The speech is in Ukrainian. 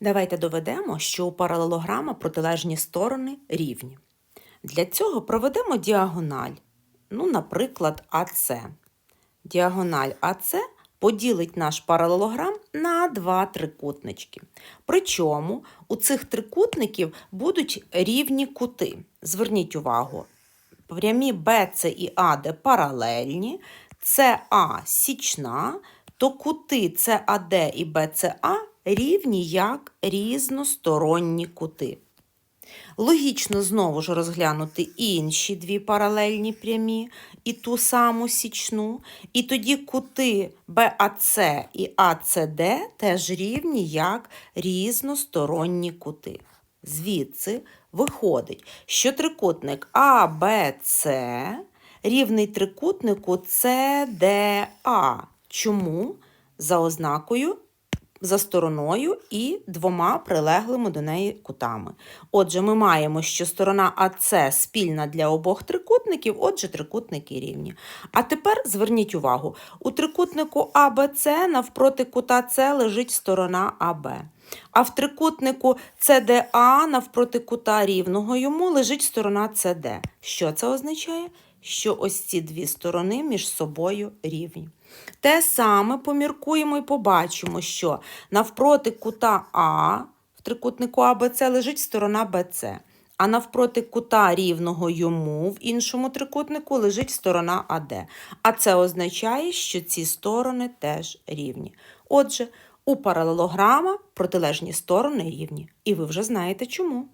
Давайте доведемо, що у паралелограма протилежні сторони рівні. Для цього проведемо діагональ. Ну, наприклад, АС. Діагональ АС поділить наш паралелограм на два трикутнички. Причому у цих трикутників будуть рівні кути. Зверніть увагу, прямі BC і AD паралельні, CA січна, то кути CAD і BCA рівні як різносторонні кути. Логічно знову ж розглянути інші дві паралельні прямі і ту саму січну. І тоді кути BAC і ACD теж рівні як різносторонні кути. Звідси виходить, що трикутник ABC рівний трикутнику CDA. Чому? За ознакою за стороною і двома прилеглими до неї кутами. Отже, ми маємо, що сторона АС спільна для обох трикутників, отже, трикутники рівні. А тепер зверніть увагу: у трикутнику АБЦ навпроти кута С лежить сторона АБ. А в трикутнику CDA навпроти кута рівного йому лежить сторона CD. Що це означає? Що ось ці дві сторони між собою рівні. Те саме поміркуємо і побачимо, що навпроти кута А в трикутнику АБЦ лежить сторона БЦ, а навпроти кута рівного йому в іншому трикутнику лежить сторона АД. А це означає, що ці сторони теж рівні. Отже, у паралелограма протилежні сторони рівні. І ви вже знаєте чому.